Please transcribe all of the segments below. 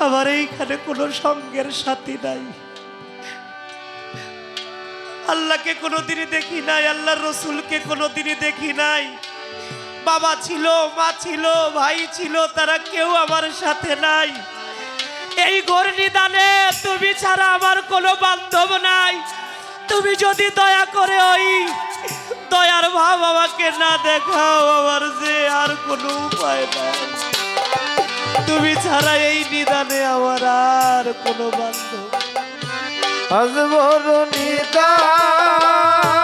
আমার এইখানে কোনো সঙ্গের সাথী নাই। আল্লাহকে কোনোদিনই দেখি নাই, আল্লাহর রসুলকে কোনোদিনই দেখি নাই। বাবা ছিল, মা ছিল, ভাই ছিল, তারা কেউ আমার সাথে নাই। এই ঘোর নিদানে তুমি ছাড়া আমার কোনো বান্ধব নাই। তুমি যদি দয়া করে ওই দয়ার ভাব আমাকে না দেখাও, আমার যে আর কোনো উপায় নাই। তুমি ছাড়া এই নিদানে আমার আর কোনো বান্ধব। আজ বড় নিদায়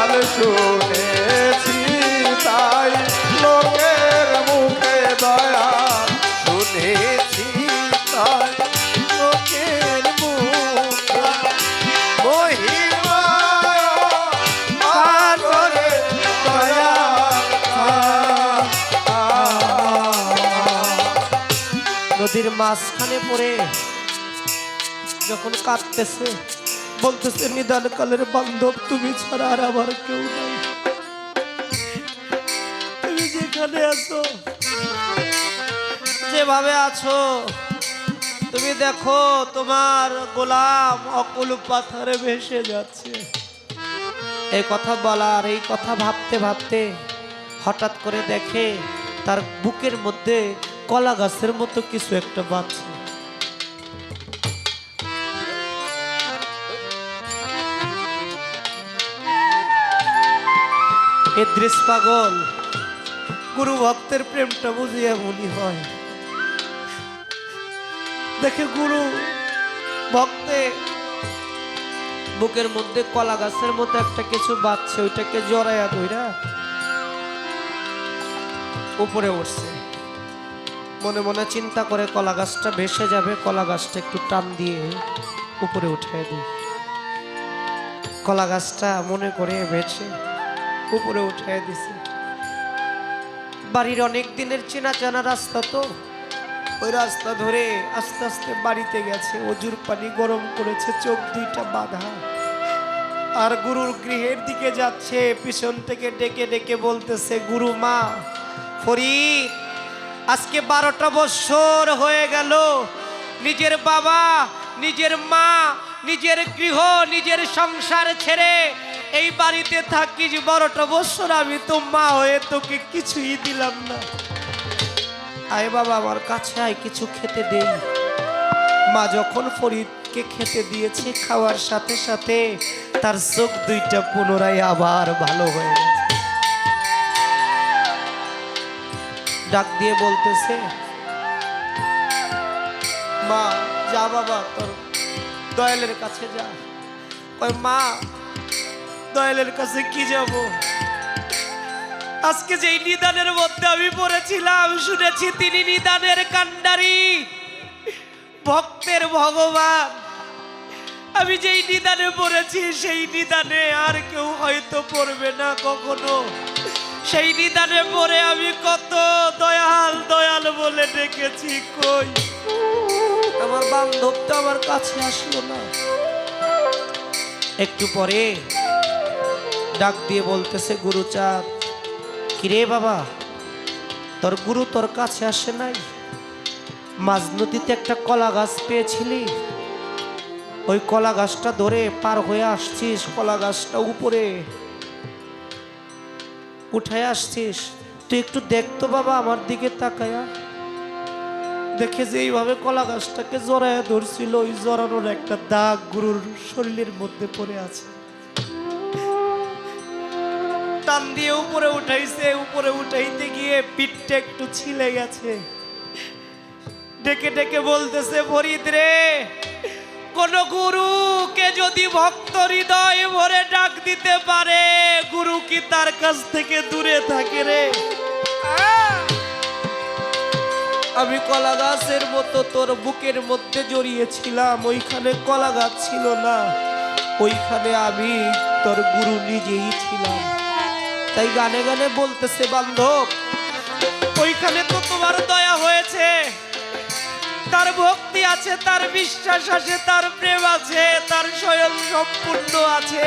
কাল দয়া শুনেছি তাই লোকের মুখে দয়া নদীর মাঝখানে পড়ে যখন কাঁদতেছে বলতেছে, নিদান কালের বান্ধব, তুমি ছাড়া আর আমার কেউ নাই। তুমি যেখানে আছো, যেভাবে আছো, তুমি দেখো তোমার গোলাম অকুল পাথরে ভেসে যাচ্ছে। এই কথা বলার, এই কথা ভাবতে ভাবতে হঠাৎ করে দেখে তার বুকের মধ্যে কলা গাছের মতো কিছু একটা বাঁচছে। এদ্রিস পাগল, গুরু ভক্তের প্রেমটা বুঝি এমনই হয়। দেখে গুরু ভক্তে বুকের মধ্যে কলা গাছের মতো একটা কিছু বাচ্চা ওইটাকে জড়াইয়া ধইরা উপরে উঠছে। মনে মনে চিন্তা করে কলা গাছটা ভেসে যাবে, কলা গাছটা একটু টান দিয়ে উপরে উঠাই দিই। কলা গাছটা মনে করে ভেসে উপরে উঠাই দিছে। বাড়ির অনেক দিনের চেনা চেনা রাস্তা তো। ওই রাস্তা ধরে আস্তে আস্তে বাড়িতে গেছে। অজুর পানি গরম করেছে, চোখ দুইটা বাঁধা। আর গুরুর গৃহের দিকে যাচ্ছে, পিছন থেকে ডেকে ডেকে বলতেছে, গুরু মা, ফরিদ, আজকে বারোটা বৎসর হয়ে গেল। নিজের বাবা, নিজের মা, নিজের গৃহ, নিজের সংসার ছেড়ে এই বাড়িতে থাকিস বারোটা বছর আমি তো মা হয়ে তোকে কিছুই দিলাম না। আয় বাবা, আমার কাছে আয়, কিছু খেতে দেই মা যখন ফরিদকে খেতে দিয়েছে খাওয়ার সাথে সাথে, তার চোখ দুইটা পুনরায় আবার ভালো হয়ে গেছে। ডাক দিয়ে বলতেছে, মা, যা বাবা, তোর দয়ালের কাছে যা। কয়, মা দয়ালের কাছে কি যাব? আজকে যেই নিদানের মধ্যে আমি পড়েছিলাম, শুনেছি তিনি নিদানের কান্ডারি ভক্তের ভগবান। আমি যেই নিদানে পড়েছি, সেই নিদানে আর কেউ হয়তো পড়বে না কখনো। সেই নিদানে পড়ে আমি কত দয়াল দয়াল বলে ডেকেছি, কই? আমার বান্ধব তো আমার কাছে আসলো না। একটু পরে ডাক দিয়ে বলতেছে গুরুচাঁদ কিরে বাবা, তোর গুরু তোর কাছে আসে নাই? মাঝ নদীতে একটা কলা গাছ পেয়েছিলি? ওই কলা গাছটা ধরে পার হয়ে আসছিস, কলা গাছটা উপরে উঠে আসছিস। তুই একটু দেখতো বাবা, আমার দিকে তাকায়া। দেখে যে এইভাবে কলা গাছটাকে জড়ায় ধরছিল, ওই জড়ানোর একটা দাগ গুরুর শরীরের মধ্যে পড়ে আছে। টান দিয়ে উপরে উঠাইছে, উপরে উঠাইতে গিয়ে পিঠটা একটু ছিলে গেছে। ডেকে ডেকে বলতেছে, ফরিদ রে, কোন গুরুকে যদি ভক্ত হৃদয় ভরে ডাক দিতে পারে, গুরু কি তার কাছ থেকে দূরে থাকে রে? আমি কলা গাছের মতো তোর বুকের মধ্যে জড়িয়েছিলাম, ওইখানে কলা গাছ ছিল না, ওইখানে আমি তোর গুরু নিজেই ছিলাম। তাই গানে গানে বলতেছে, বান্ধব, ওইখানে তো তোমার দয়া হয়েছে। তার ভক্তি আছে, তার বিশ্বাস আছে, তার প্রেম আছে, তার স্বয়ং সম্পূর্ণ আছে।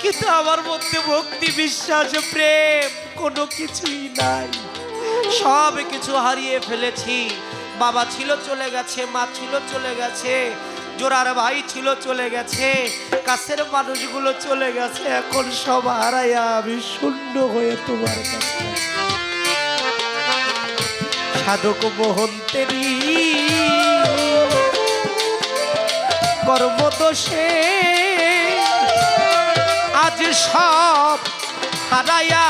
কিন্তু আমার মধ্যে ভক্তি, বিশ্বাস, প্রেম কোনো কিছুই নাই। সব কিছু হারিয়ে ফেলেছি। বাবা ছিল, চলে গেছে, মা ছিল, চলে গেছে। জোরার ভাই ছিল, চলে গেছে। কাছের মানুষগুলো চলে গেছে, এখন সব হারাইয়া আমি শূন্য হয়ে তোমার কাছে। সাধক মোহন্তেরই কর্মদোষে আজ সব হারাইয়া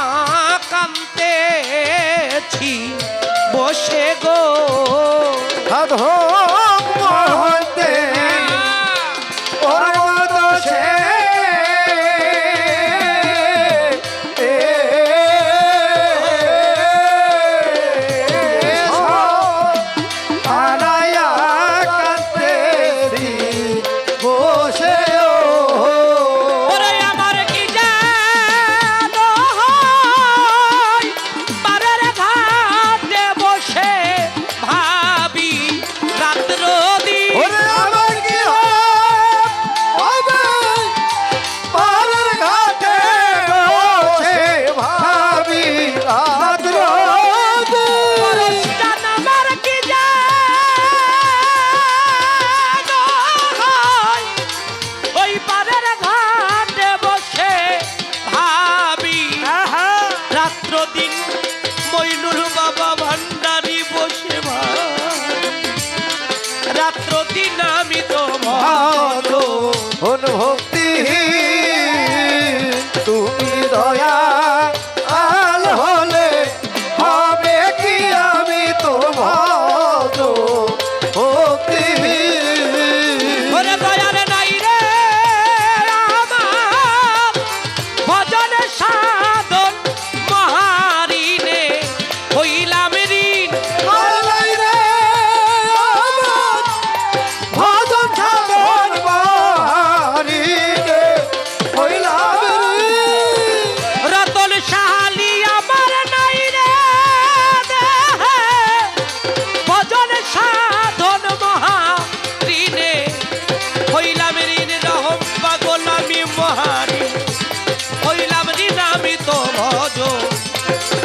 কান্তেছি বসে গো। সাধক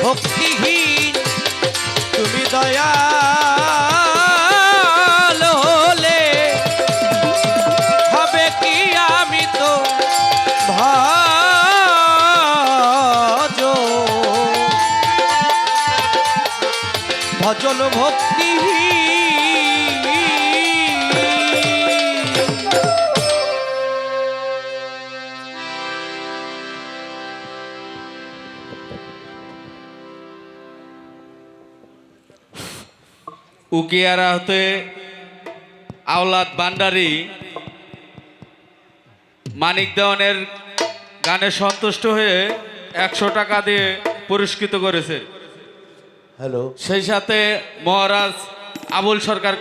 ভক্তিহীন। তুমি দয়া উকিয়ারা হতে আওলাদ বান্ডারি মানিক দেওয়ানের গানে সন্তুষ্ট হয়ে একশো টাকা দিয়ে পুরস্কৃত করেছে। হ্যালো। সেই সাথে মহারাজ আবুল সরকার